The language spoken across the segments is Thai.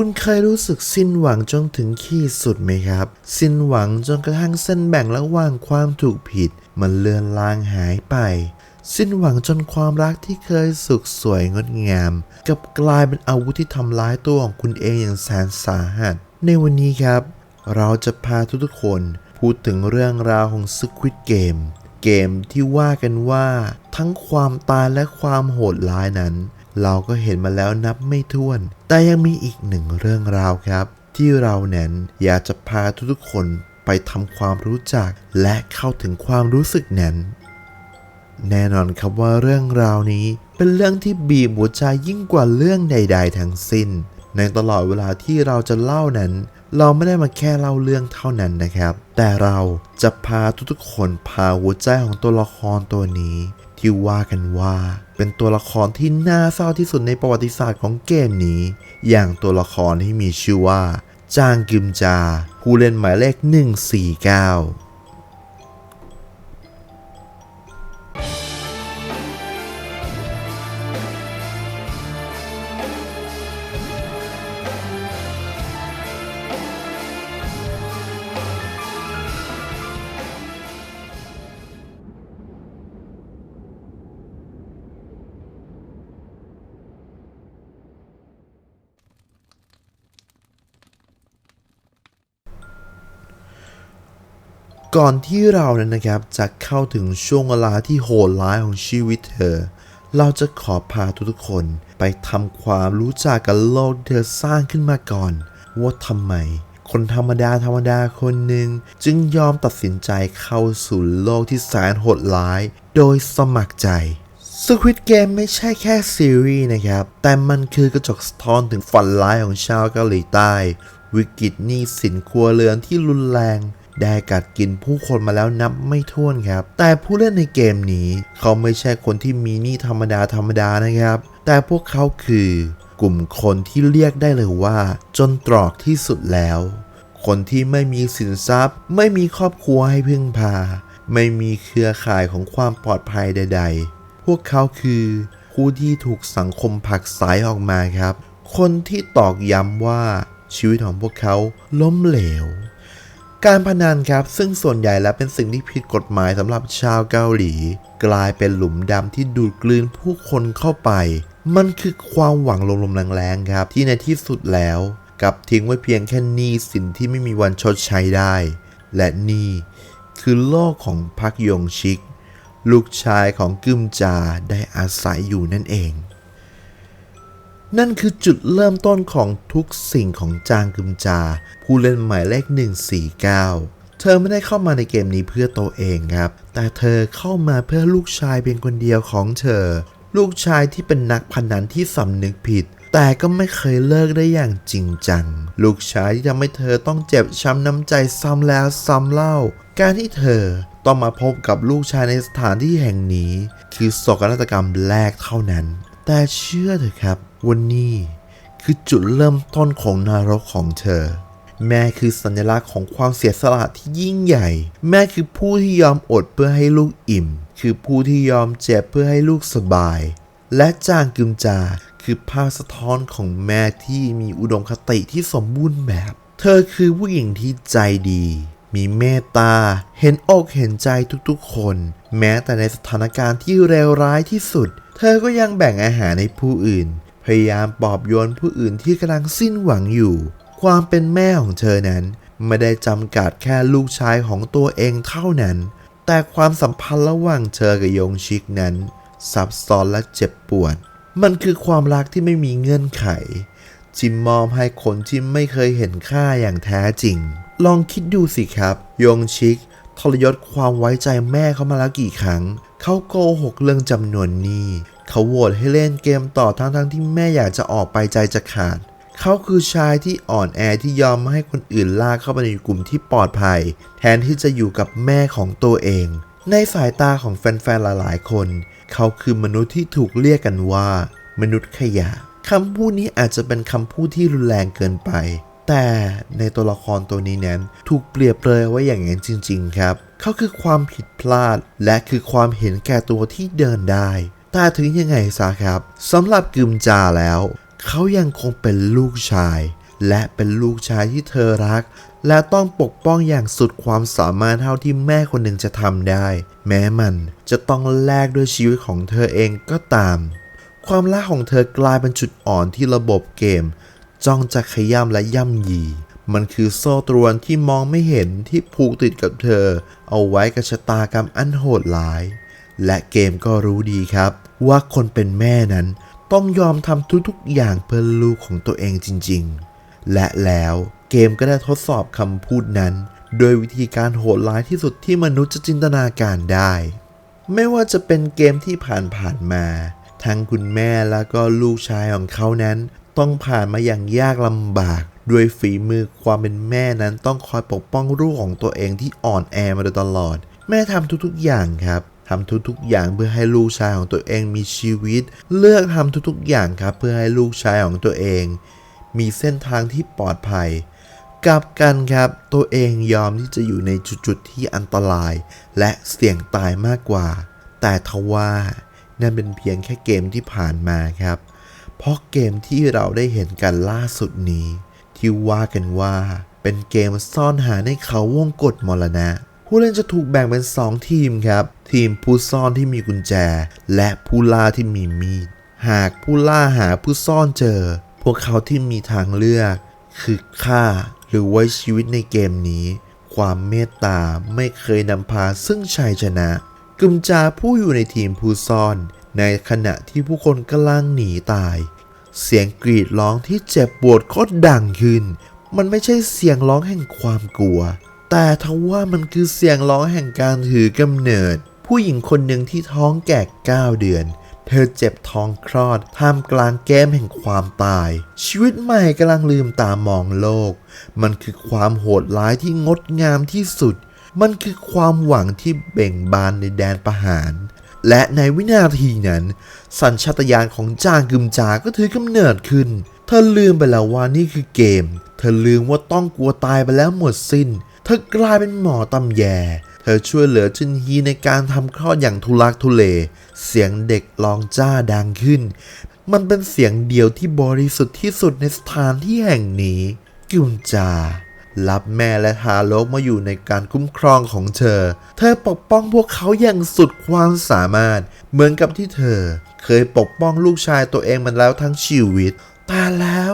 คุณเคยรู้สึกสิ้นหวังจนถึงขีดสุดไหมครับ สิ้นหวังจนกระทั่งเส้นแบ่งระหว่างความถูกผิด มันเลือนลางหายไป สิ้นหวังจนความรักที่เคยสุขสวยงดงาม กับกลายเป็นอาวุธที่ทำร้ายตัวของคุณเองอย่างแสนสาหัส ในวันนี้ครับ เราจะพาทุกๆคนพูดถึงเรื่องราวของ Squid Game เกมที่ว่ากันว่า ทั้งความตายและความโหดร้ายนั้น เราก็เห็นมาแล้วนับไม่ถ้วน แต่ยังมีอีกหนึ่งเรื่องราวครับ ที่เรานั้นอยากจะพาทุกๆคนไปทำความรู้จัก และเข้าถึงความรู้สึกนั้นแน่นอนครับว่าเรื่องราวนี้เป็นเรื่องที่บีบหัวใจยิ่งกว่าเรื่องใด ๆ ทั้งสิ้น ในตลอดเวลาที่เราจะเล่านั้น เราไม่ได้มาแค่เล่าเรื่องเท่านั้นนะครับ แต่เราจะพาทุกๆคนพาหัวใจของตัวละครตัวนี้ ที่ว่ากันว่า เป็นตัวละครที่น่าเศร้าที่สุดในประวัติศาสตร์ของเกมนี้ อย่างตัวละครที่มีชื่อว่า จางกึมจา ผู้เล่นหมายเลข 149 ก่อนที่เรานั้นนะครับจะเข้าถึงช่วงเวลาที่โหดร้ายของชีวิตเธอ เราจะขอพาทุกๆคนไปทำความรู้จักกับโลกที่เธอสร้างขึ้นมาก่อน ว่าทำไม คนธรรมดาธรรมดาคนหนึ่งจึงยอมตัดสินใจเข้าสู่โลกที่แสนโหดร้าย โดยสมัครใจ Squid Game ไม่ใช่แค่ซีรีส์นะครับ แต่มันคือกระจกสะท้อนถึงฝันร้ายของชาวเกาหลีใต้ วิกฤตหนี้สินครัวเรือนที่รุนแรง ได้กัดกินผู้คนมาแล้วนับไม่ถ้วนครับ แต่ผู้เล่นในเกมนี้ เขาไม่ใช่คนที่มีหนี้ธรรมดาธรรมดานะครับ แต่พวกเขาคือกลุ่มคนที่เรียกได้เลยว่า จนตรอกที่สุดแล้ว คนที่ไม่มีสินทรัพย์ ไม่มีครอบครัวให้พึ่งพา ไม่มีเครือข่ายของความปลอดภัยใด ๆ พวกเขาคือผู้ที่ถูกสังคมผลักไสายออกมาครับ คนที่ตอกย้ำว่าชีวิตของพวกเขาล้มเหลว การพนันครับ ซึ่งส่วนใหญ่แล้วเป็นสิ่งที่ผิดกฎหมายสำหรับชาวเกาหลี กลายเป็นหลุมดำที่ดูดกลืนผู้คนเข้าไป มันคือความหวังลมๆแรงๆครับ ที่ในที่สุดแล้วกับทิ้งไว้เพียงแค่หนี้สินที่ไม่มีวันชดใช้ได้ และนี่คือโลกของพักยงชิก ลูกชายของกึมจาได้อาศัยอยู่นั่นเอง นั่นคือจุดเริ่มต้นของทุกสิ่งของจางกึมจา ผู้เล่นหมายเลข 149 เธอไม่ได้เข้ามาในเกมนี้เพื่อตัวเองครับ แต่เธอเข้ามาเพื่อลูกชายเพียงคนเดียวของเธอ ลูกชายที่เป็นนักพนันที่สำนึกผิด แต่ก็ไม่เคยเลิกได้อย่างจริงจัง ลูกชายที่ทำให้เธอต้องเจ็บช้ำน้ำใจซ้ำแล้วซ้ำเล่า การที่เธอต้องมาพบกับลูกชายในสถานที่แห่งนี้ คือโศกนาฏกรรมแรกเท่านั้น แต่เชื่อเถอะครับ วันนี้คือจุดเริ่มต้นของนรกของเธอ แม่คือสัญลักษณ์ของความเสียสละที่ยิ่งใหญ่ แม่คือผู้ที่ยอมอดเพื่อให้ลูกอิ่ม คือผู้ที่ยอมเจ็บเพื่อให้ลูกสบาย และจางกึมจาคือภาพสะท้อนของแม่ที่มีอุดมคติที่สมบูรณ์แบบ เธอคือผู้หญิงที่ใจดี มีเมตตา เห็นอกเห็นใจทุกๆคน แม้แต่ในสถานการณ์ที่เลวร้ายที่สุด เธอก็ยังแบ่งอาหารให้ผู้อื่น พยายามปลอบโยนผู้อื่นที่กำลังสิ้นหวังอยู่ ความเป็นแม่ของเธอนั้น ไม่ได้จำกัดแค่ลูกชายของตัวเองเท่านั้น แต่ความสัมพันธ์ระหว่างเธอกับยงชิกนั้น ซับซ้อนและเจ็บปวด มันคือความรักที่ไม่มีเงื่อนไขที่มอบให้คนที่ไม่เคยเห็นค่าอย่างแท้จริง ลองคิดดูสิครับ ยงชิก ทรยศความไว้ใจแม่เขามาแล้วกี่ครั้ง เขาโกหกเรื่องจำนวนหนี้ เขาโหวตให้เล่นเกมต่อทั้งๆทที่แม่อยากจะออกไปใจจะขาด เขาคือชายที่อ่อนแอที่ยอมให้คนอื่นลากเข้าไปในกลุ่มที่ปลอดภัย แทนที่จะอยู่กับแม่ของตัวเอง ในสายตาของแฟนๆ หลายๆ คน เขาคือมนุษย์ที่ถูกเรียกกันว่า มนุษย์ขยะคำพูดนี้อาจจะเป็นคำพูดที่รุนแรงเกินไป แต่ในตัวละครตัวนี้นั้นถูกเปรียบเลยไว้อย่างนั้นจริง ๆ ครับ เขาคือความผิดพลาด และคือความเห็นแก่ตัวที่เดินได้ แต่ถึงยังไงซะครับสำหรับกึมจาแล้ว เขายังคงเป็นลูกชาย และเป็นลูกชายที่เธอรัก และต้องปกป้องอย่างสุดความสามารถเท่าที่แม่คนหนึ่งจะทำได้ แม้มันจะต้องแลกด้วยชีวิตของเธอเองก็ตาม ความรักของเธอกลายเป็นจุดอ่อนที่ระบบเกม จ้องจะขย้ำและย่ำยีมันคือโซ่ตรวนที่มองไม่เห็นที่ผูกติดกับเธอ เอาไว้กับชะตากรรมอันโหดร้าย และเกมก็รู้ดีครับ ว่าคนเป็นแม่นั้นต้องยอมทำทุกๆอย่างเพื่อลูกของตัวเองจริงๆ และแล้วเกมก็ได้ทดสอบคำพูดนั้น โดยวิธีการโหดร้ายที่สุดที่มนุษย์จะจินตนาการได้ ไม่ว่าจะเป็นเกมที่ผ่านๆมาทั้งคุณแม่แล้วก็ลูกชายของเขานั้น ต้องผ่านมาอย่างยากลำบาก ด้วยฝีมือความเป็นแม่นั้นต้องคอยปกป้องลูกของตัวเองที่อ่อนแอมาโดยตลอด แม่ทำทุกๆอย่างครับ ทำทุกๆอย่างเพื่อให้ลูกชายของตัวเองมีชีวิต เลือกทำทุกๆอย่างครับเพื่อให้ลูกชายของตัวเอง มีเส้นทางที่ปลอดภัยกลับกันครับตัวเองยอมที่จะอยู่ในจุดๆที่อันตราย และเสี่ยงตายมากกว่า แต่ทว่านั่นเป็นเพียงแค่เกมที่ผ่านมาครับ เพราะเกมที่เราได้เห็นกันล่าสุดนี้ ที่ว่ากันว่าเป็นเกมซ่อนหาในเขาวงกฏมรณะ ผู้เล่นจะถูกแบ่งเป็น 2 ทีมครับ ทีมผู้ซ่อนที่มีกุญแจ และผู้ล่าที่มีมีด หากผู้ล่าหาผู้ซ่อนเจอ พวกเขาที่มีทางเลือก คือฆ่าหรือไว้ชีวิตในเกมนี้ ความเมตตาไม่เคยนำพาซึ่งชัยชนะกึมจาผู้อยู่ในทีมผู้ซ่อน ในขณะที่ผู้คนกำลังหนีตาย เสียงกรีดร้องที่เจ็บปวดก็ดังขึ้น มันไม่ใช่เสียงร้องแห่งความกลัว แต่ทว่ามันคือเสียงร้องแห่งการถือกำเนิด ผู้หญิงคนหนึ่งที่ท้องแก่ 9 เดือน เธอเจ็บท้องคลอดท่ามกลางแก้มแห่งความตาย ชีวิตใหม่กำลังลืมตามองโลก มันคือความโหดร้ายที่งดงามที่สุด มันคือความหวังที่เบ่งบานในแดนประหารและในวินาทีนั้น สัญชาตญาณของจางกึมจาก็ถือกำเนิดขึ้น เธอลืมไปแล้วว่านี่คือเกม เธอลืมว่าต้องกลัวตายไปแล้วหมดสิ้น เธอกลายเป็นหมอตำแย เธอช่วยเหลือจินฮีในการทำคลอดอย่างทุลักทุเล เสียงเด็กร้องจ้าดังขึ้น มันเป็นเสียงเดียวที่บริสุทธิ์ที่สุดในสถานที่แห่งนี้กึมจา รับแม่และทารกมาอยู่ในการคุ้มครองของเธอ เธอปกป้องพวกเขาอย่างสุดความสามารถ เหมือนกับที่เธอ เคยปกป้องลูกชายตัวเองมาแล้วทั้งชีวิต แต่แล้ว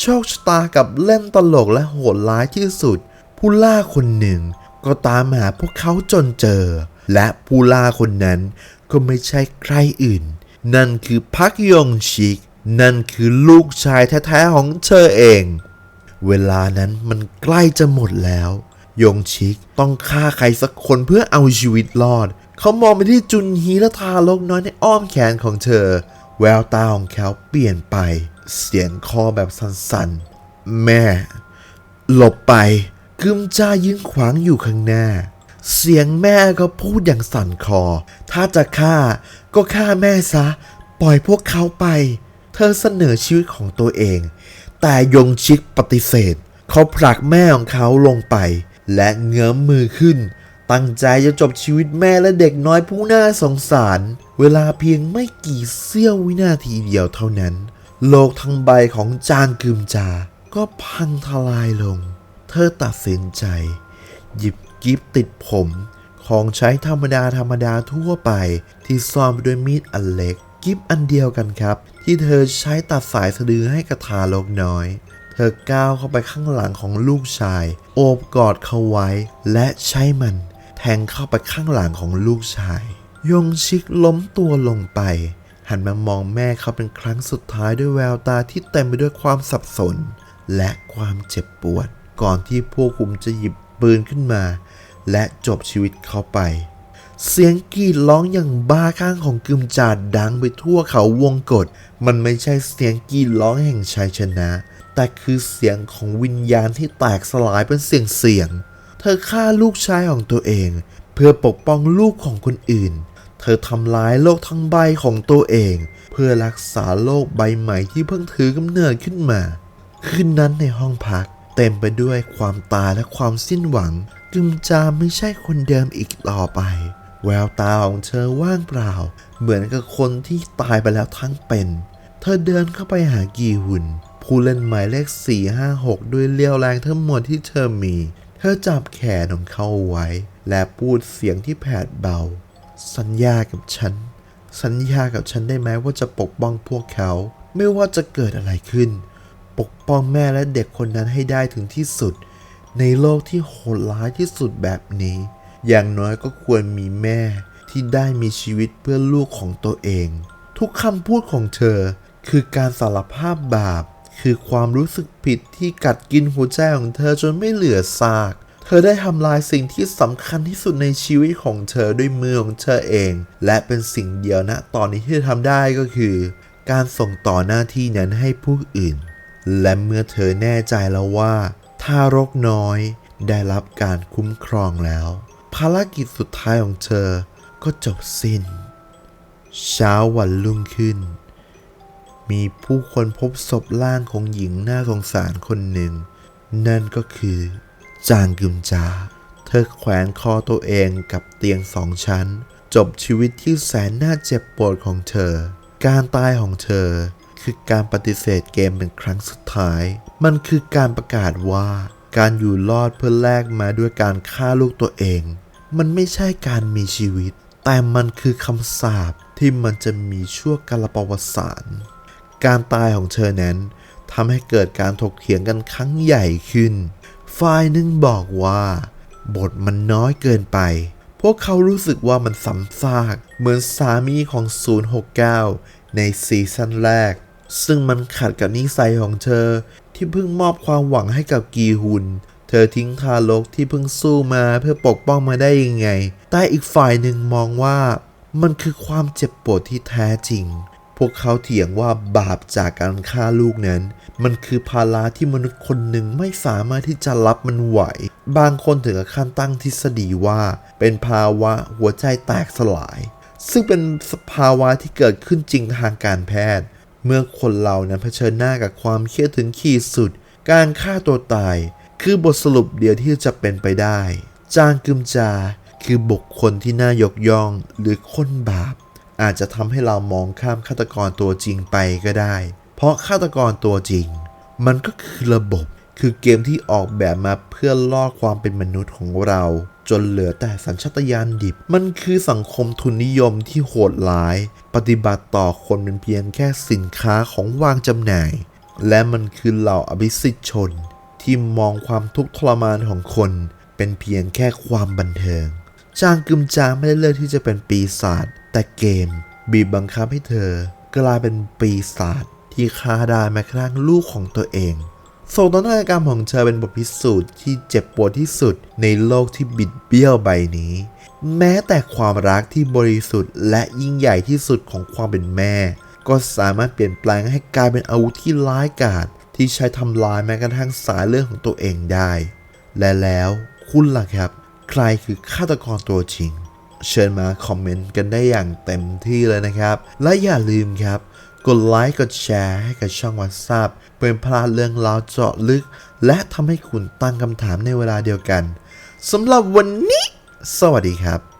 โชคชะตากับเล่นตลกและโหดร้ายที่สุด ผู้ล่าคนหนึ่งก็ตามหาพวกเขาจนเจอ และผู้ล่าคนนั้นก็ไม่ใช่ใครอื่น นั่นคือพักยงชิก นั่นคือลูกชายแท้ๆของเธอเอง เวลานั้นมันใกล้จะหมดแล้ว ยงชิกต้องฆ่าใครสักคนเพื่อเอาชีวิตรอด เขามองไปที่จุนฮีและทารกน้อยในอ้อมแขนของเธอ แววตาของเขาเปลี่ยนไป เสียงคอแบบสั่นๆ แม่ หลบไป กึมจ้ายืนขวางอยู่ข้างหน้า เสียงแม่ก็พูดอย่างสั่นคอ ถ้าจะฆ่าก็ฆ่าแม่ซะ ปล่อยพวกเขาไป เธอเสนอชีวิตของตัวเอง แต่ยงชิกปฏิเสธ เขาผลักแม่ของเขาลงไป และเงื้อมมือขึ้น ตั้งใจจะจบชีวิตแม่และเด็กน้อยผู้น่าสงสาร เวลาเพียงไม่กี่เสี้ยววินาทีเดียวเท่านั้น โลกทั้งใบของจางกึมจา ก็พังทลายลง เธอตัดสินใจ หยิบกิฟติดผม ของใช้ธรรมดาธรรมดาทั่วไป ที่ซ่อนด้วยมีดอันเล็ก กิฟอันเดียวกันครับ ที่เธอใช้ตัดสายสะดือให้กระทารกน้อย เธอก้าวเข้าไปข้างหลังของลูกชาย โอบกอดเขาไว้ และใช้มันแทงเข้าไปข้างหลังของลูกชาย ยงชิกล้มตัวลงไป หันมามองแม่เขาเป็นครั้งสุดท้ายด้วยแววตาที่เต็มไปด้วยความสับสน และความเจ็บปวด ก่อนที่พวกคุมจะหยิบปืนขึ้นมา และจบชีวิตเขาไป เสียงกรีดร้องอย่างบ้าคลั่งของกึมจาดดังไปทั่วเขาวงกฏมันไม่ใช่เสียงกรีดร้องแห่งชัยชนะ แต่คือเสียงของวิญญาณที่แตกสลายเป็นเสียงเสียง เธอฆ่าลูกชายของตัวเอง เพื่อปกป้องลูกของคนอื่น เธอทำลายโลกทั้งใบของตัวเอง เพื่อรักษาโลกใบใหม่ที่เพิ่งถือกำเนิดขึ้นมา คืนนั้นในห้องพัก เต็มไปด้วยความตายและความสิ้นหวังกึมจามไม่ใช่คนเดิมอีกต่อไป แววตาของเธอว่างเปล่า เหมือนกับคนที่ตายไปแล้วทั้งเป็น เธอเดินเข้าไปหากีหุนผู้เล่นหมายเลข 456 ด้วยเลี้ยวแรงทั้งหมดที่เธอมี เธอจับแขนของเขาไว้ และพูดเสียงที่แผดเบา สัญญากับฉัน สัญญากับฉันได้ไหมว่าจะปกป้องพวกเขา ไม่ว่าจะเกิดอะไรขึ้น ปกป้องแม่และเด็กคนนั้นให้ได้ถึงที่สุด ในโลกที่โหดร้ายที่สุดแบบนี้ อย่างน้อยก็ควรมีแม่ที่ได้มีชีวิตเพื่อลูกของตัวเอง ทุกคำพูดของเธอ คือการสารภาพบาป คือความรู้สึกผิดที่กัดกินหัวใจของเธอจนไม่เหลือซาก เธอได้ทำลายสิ่งที่สำคัญที่สุดในชีวิตของเธอด้วยมือของเธอเอง และเป็นสิ่งเดียวนะตอนนี้ที่เธอทำได้ก็คือ การส่งต่อหน้าที่นั้นให้ผู้อื่น และเมื่อเธอแน่ใจแล้วว่าทารกน้อยได้รับการคุ้มครองแล้ว ภารกิจสุดท้ายของเธอก็จบสิ้น เช้าวันรุ่งขึ้น มีผู้คนพบศพร่างของหญิงน่าสงสารคนหนึ่ง นั่นก็คือ จางกึมจา เธอแขวนคอตัวเองกับเตียงสองชั้น จบชีวิตที่แสนน่าเจ็บปวดของเธอ การตายของเธอ คือการปฏิเสธเกมเป็นครั้งสุดท้าย มันคือการประกาศว่าการอยู่รอดเพื่อแลกมาด้วยการฆ่าลูกตัวเอง มันไม่ใช่การมีชีวิต แต่มันคือคำสาปที่มันจะมีชั่วกาลประวัติศาสตร์การตายของเธอนั้นทำให้เกิดการถกเถียงกันครั้งใหญ่ขึ้น ฝ่ายหนึ่งบอกว่า บทมันน้อยเกินไป พวกเขารู้สึกว่ามันซ้ำซาก เหมือนสามีของ 069 ในซีซั่นแรก ซึ่งมันขัดกับนิสัยของเธอที่เพิ่งมอบความหวังให้กับกีฮุน เธอทิ้งทารกที่เพิ่งสู้มาเพื่อปกป้องมาได้ยังไง แต่อีกฝ่ายหนึ่งมองว่า มันคือความเจ็บปวดที่แท้จริง พวกเขาเถียงว่าบาปจากการฆ่าลูกนั้น มันคือภาระที่มนุษย์คนหนึ่งไม่สามารถที่จะรับมันไหว บางคนถึงกับขั้นตั้งทฤษฎีว่า เป็นภาวะหัวใจแตกสลาย ซึ่งเป็นสภาวะที่เกิดขึ้นจริงทางการแพทย์ เมื่อคนเรานั้นเผชิญหน้ากับความเครียดถึงขีดสุด การฆ่าตัวตาย คือบทสรุปเดียวที่จะเป็นไปได้ จางกึมจา คือบุคคลที่น่ายกย่องหรือคนบาป อาจจะทำให้เรามองข้ามฆาตกรตัวจริงไปก็ได้ เพราะฆาตกรตัวจริง มันก็คือระบบคือเกมที่ออกแบบมาเพื่อล่อความเป็นมนุษย์ของเรา จนเหลือแต่สัญชาตญาณดิบ มันคือสังคมทุนนิยมที่โหดร้าย ปฏิบัติต่อคนเป็นเพียงแค่สินค้าของวางจำหน่าย และมันคือเหล่าอภิสิทธิชน ที่มองความทุกข์ทรมานของคน เป็นเพียงแค่ความบันเทิง จางกึมจางไม่ได้เลือกที่จะเป็นปีศาจแต่เกม บีบบังคับให้เธอ กลายเป็นปีศาจที่ฆ่าได้แม้กระทั่งลูกของตัวเอง โศกนาฏกรรมของเธอเป็นบทพิสูจน์ที่เจ็บปวดที่สุดในโลกที่บิดเบี้ยวใบนี้ แม้แต่ความรักที่บริสุทธิ์และยิ่งใหญ่ที่สุดของความเป็นแม่ ก็สามารถเปลี่ยนแปลงให้กลายเป็นอาวุธที่ร้ายกาจที่ใช้ทำลายแม้กระทั่งสายเลือดของตัวเองได้ และแล้วคุณล่ะครับ ใครคือฆาตกรตัวจริง เชิญมาคอมเมนต์กันได้อย่างเต็มที่เลยนะครับ และอย่าลืมครับ กดไลค์กดแชร์ให้กับช่องวันทราบ เป็นพลาดเรื่องราวเจาะลึก และทำให้คุณตั้งคำถามในเวลาเดียวกันสำหรับวันนี้ สวัสดีครับ